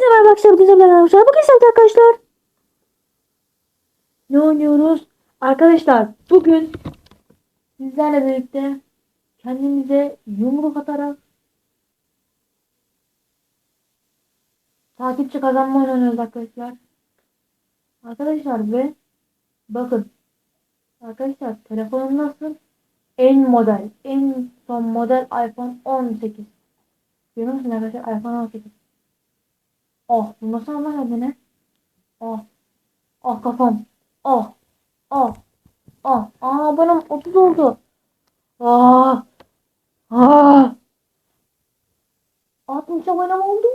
merhaba arkadaşlar. Bugün sizlerle arkadaşlar. Bugün sizlerle arkadaşlar. Ne oynuyoruz? Arkadaşlar bugün sizlerle birlikte kendimize yumruk atarak takipçi kazanma oynuyoruz arkadaşlar. Arkadaşlar ve bakın arkadaşlar telefonum nasıl? En model, en son model iPhone 18. Görüyor musun arkadaşlar? iPhone 18. Oh, bu nasıl Allah kendine? Oh. Oh kafam. Oh. Oh. Oh. Aa benim 30 oldu. Aa. Aa. 60 abone oldu.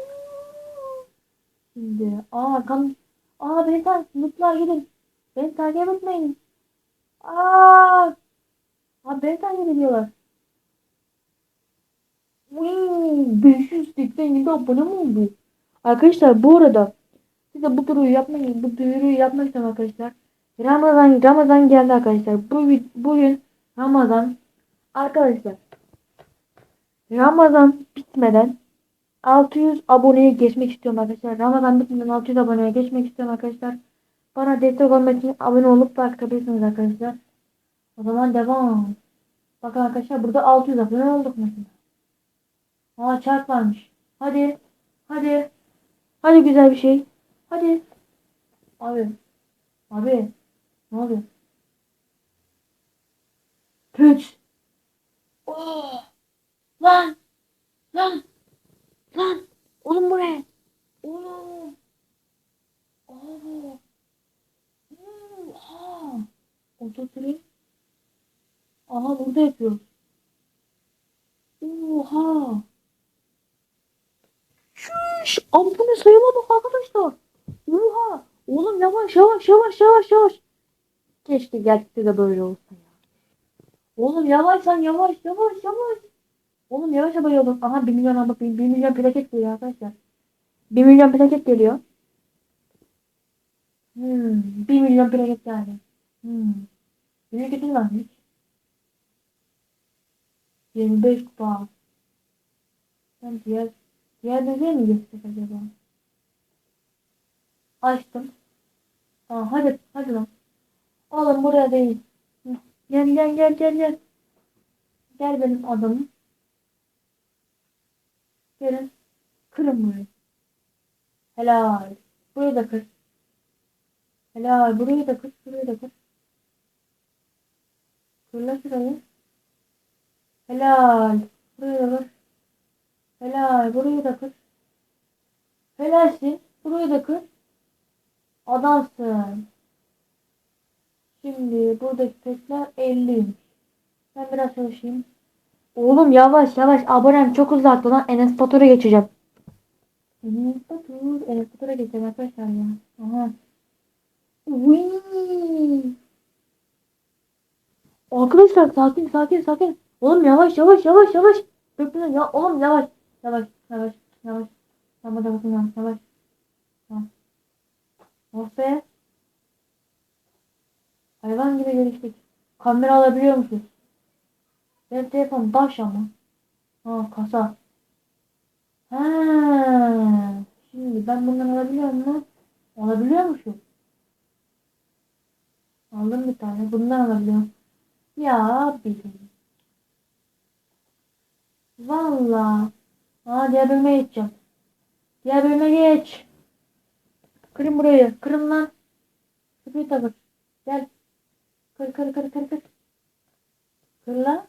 Şimdi. Aa kan. Aa beni takip. Mutlar gidin. Beni takip etmeyin. Aa. Abi beni takip ediyorlar. Uy, 587 abone mi oldu? Arkadaşlar bu arada size bu duyuruyu yapmayın. Bu duyuruyu yapmak istiyorum arkadaşlar. Ramazan Ramazan geldi arkadaşlar. Bu bugün Ramazan arkadaşlar. Ramazan bitmeden 600 aboneye geçmek istiyorum arkadaşlar. Ramazan bitmeden 600 aboneye geçmek istiyorum arkadaşlar. Bana destek olmak için abone olup bakabilirsiniz arkadaşlar. O zaman devam. Bakın arkadaşlar burada 600 abone olduk mesela. Aa çarp varmış. Hadi. Hadi. Hadi güzel bir şey. Hadi. Abi. Abi. Ne oluyor? Püç. Oh. Lan. Lan. Lan. Oğlum bu ne? Oğlum. Oo. Oha. Ototürü. Aha burada yapıyoruz. Oha. Şuş. Ampulü sayıma bak arkadaşlar. Oha. Oğlum yavaş yavaş yavaş yavaş yavaş. Keşke gerçekte de böyle olsa ya. Oğlum yavaş lan yavaş yavaş yavaş. Oğlum yavaş bayıldım. Aha 1 milyon ama 1 milyon plaket geliyor arkadaşlar. 1 milyon plaket geliyor. Hmm, 1 milyon plaket geldi. Hmm. Plaketin varmış. 25 kupa. Ben diğer diğer bebeğe mi geçsek acaba? Açtım. Aa, hadi hadi lan. Oğlum buraya değil. Gel gel gel gel gel. Gel benim adamım. Gelin. Kırın burayı. Helal. Burayı da kır. Helal. Burayı da kır. Burayı da kır. Kırla şurayı. Helal. Burayı da kır. Helal. Burayı da kır. Helalsin. Burayı da kır. Adamsın. Şimdi buradaki petler 50. Ben biraz çalışayım. Oğlum yavaş yavaş abonem çok uzakta lan Enes Batur'a geçeceğim. Enes Batur. Enes Batur'a geçeceğim arkadaşlar ya. Aha. Uy. Arkadaşlar sakin sakin sakin. Oğlum yavaş yavaş yavaş yavaş. Ya oğlum yavaş. Yavaş yavaş yavaş. Tamam da bakın yavaş. Tamam. Oh be. Hayvan gibi geliştik. Kamera alabiliyor musun? Benim telefon baş ama. Ha kasa. Ha. Şimdi ben bundan alabiliyor muyum? Alabiliyormuşum. Aldım bir tane. Bundan alabiliyorum. Ya bizim. Valla. Aa diğer bölüme geçeceğim. Diğer bölüme geç. Kırın burayı. Kırın lan. Köpüğü takır. Gel. Kır kır kır kır kır. Kır lan.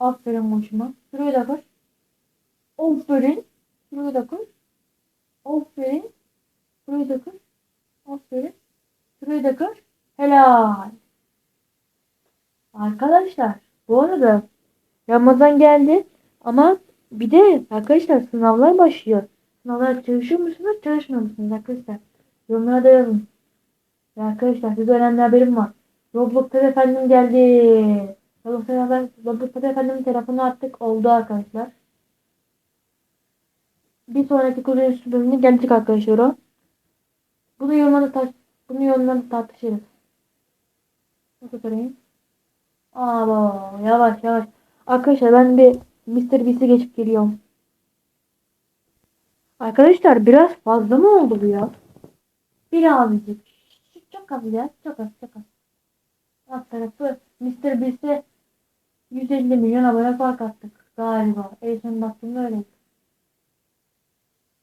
Aferin boşuma. Şurayı da kır. Aferin. Şurayı da kır. Aferin. Şurayı da kır. Aferin. Şurayı da kır. Helal. Arkadaşlar bu arada Ramazan geldi ama bir de arkadaşlar sınavlar başlıyor. Sınavlar çalışıyor musunuz çalışmıyor musunuz arkadaşlar? Yorumlara yazın. Ya arkadaşlar size önemli haberim var. Roblox TV efendim geldi. Roblox TV efendim, Roblox TV efendim telefonu attık oldu arkadaşlar. Bir sonraki kurucu bölümüne gelecek arkadaşlar o. Bunu yorumlarda tar bunu yorumlarda tartışırız. Nasıl sorayım? Aa yavaş yavaş. Arkadaşlar ben bir Mr. Beast'i geçip geliyorum. Arkadaşlar biraz fazla mı oldu bu ya? Birazcık. Çok az ya. Çok az çok az. Alt tarafı Mr. Beast'e 150 milyon abone fark attık galiba. En son baktığımda öyle.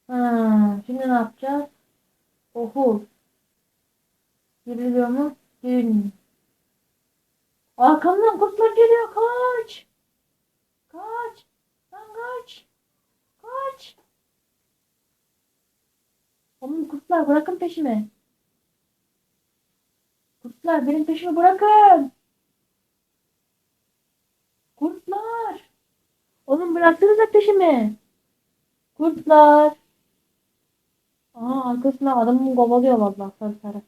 Ha, şimdi ne yapacağız? Oho. Giriliyor mu? Girilmiyor. Arkamdan kurtlar geliyor. Kaç. Kaç. Lan kaç. Kaç. Oğlum kurtlar bırakın peşimi. Kurtlar benim peşimi bırakın. Kurtlar. Oğlum bıraktınız da peşimi. Kurtlar. Aa arkasına adamı kovalıyor vallahi sarı sarı.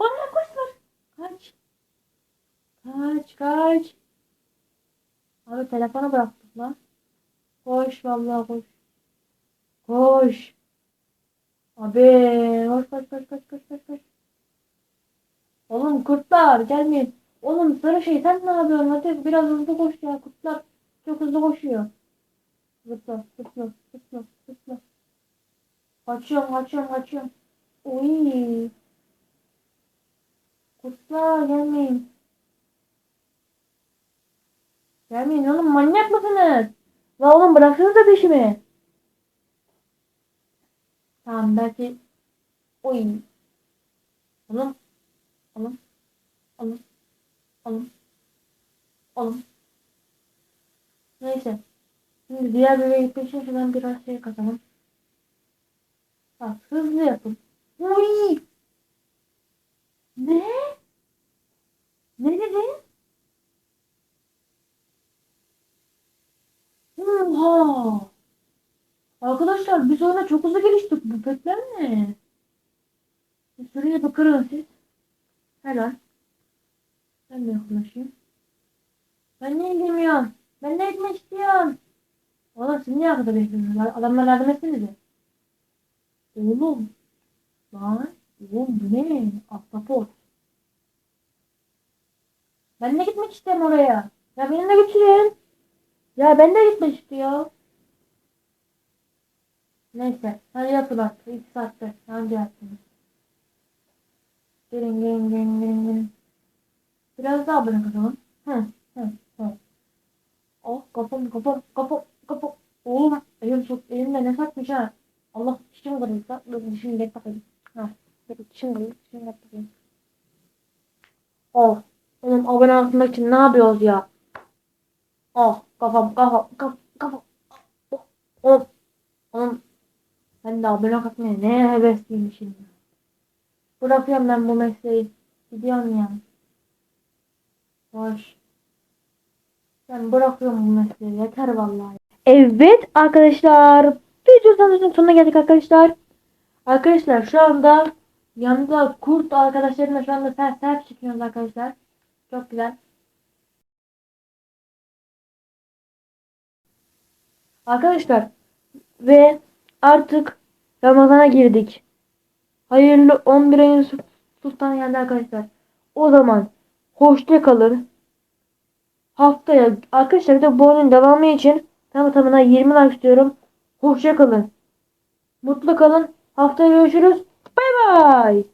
Bana kurtlar. Kaç. Kaç kaç. Abi telefonu bıraktık lan. Koş vallahi koş. Koş. Abi koş koş koş koş koş koş koş. Oğlum kurtlar gelmeyin. Oğlum sarı şey sen ne yapıyorsun? Hadi biraz hızlı koş ya kurtlar. Çok hızlı koşuyor. Zıpla zıpla zıpla zıpla. Kaçıyorum kaçıyorum kaçıyorum. Uy. Kurtlar gelmeyin. Gelmeyin oğlum manyak mısınız? La oğlum bıraksanıza peşimi. Tamam belki Oy. Oğlum. Oğlum. Oğlum. Oğlum. Oğlum. Neyse. Şimdi diğer bebeğe gitmek için şuradan biraz şey katalım. Bak hızlı yapın. Oy. Ne? Ne dedin? Arkadaşlar biz oyuna çok hızlı geliştik. Bu petler ne? Bir Şuraya bakarım siz. Helal. Ben de yaklaşayım. Ben ne ilgileniyorum? Ben ne etmek istiyorum? Oğlum siz niye arkada bekliyorsunuz? Adamlar yardım etsenize. Oğlum. Lan. Oğlum bu ne? Ahtapot. Ben de gitmek isterim oraya. Ya beni de götürün. Ya ben de gitmek istiyorum. Neyse. Hadi yapın artık. İki saatte. Hangi yaptınız? Gelin gelin gelin gelin gelin. Biraz daha abone katalım. Hı hı hı. Oh kafam kafam kafam kafam. Oğlum elim çok elimde ne sakmış ha. Allah dişim kırılsa. Dur dişimi get bakayım. Ha. Dişim kırıldı. Dişimi get bakayım. Oh. Oğlum abone olmak için ne yapıyoruz ya? Oh kafam kafam kafam kafam. Oğlum. Oğlum. Ben de abone olmaya ne hevesliymişim ya. Bırakıyorum ben bu mesleği. Gidiyorum ya. Boş. Ben bırakıyorum bu mesleği. Yeter vallahi. Evet arkadaşlar. Video sanatının sonuna geldik arkadaşlar. Arkadaşlar şu anda yanında kurt arkadaşlarımla şu anda self self çekiyoruz arkadaşlar. Çok güzel. Arkadaşlar ve artık Ramazan'a girdik. Hayırlı 11 ayın sul- sultanı geldi arkadaşlar. O zaman hoşça kalın. Haftaya arkadaşlar bir de bu oyunun devamı için tam tamına 20 like istiyorum. Hoşça kalın. Mutlu kalın. Haftaya görüşürüz. Bay bay.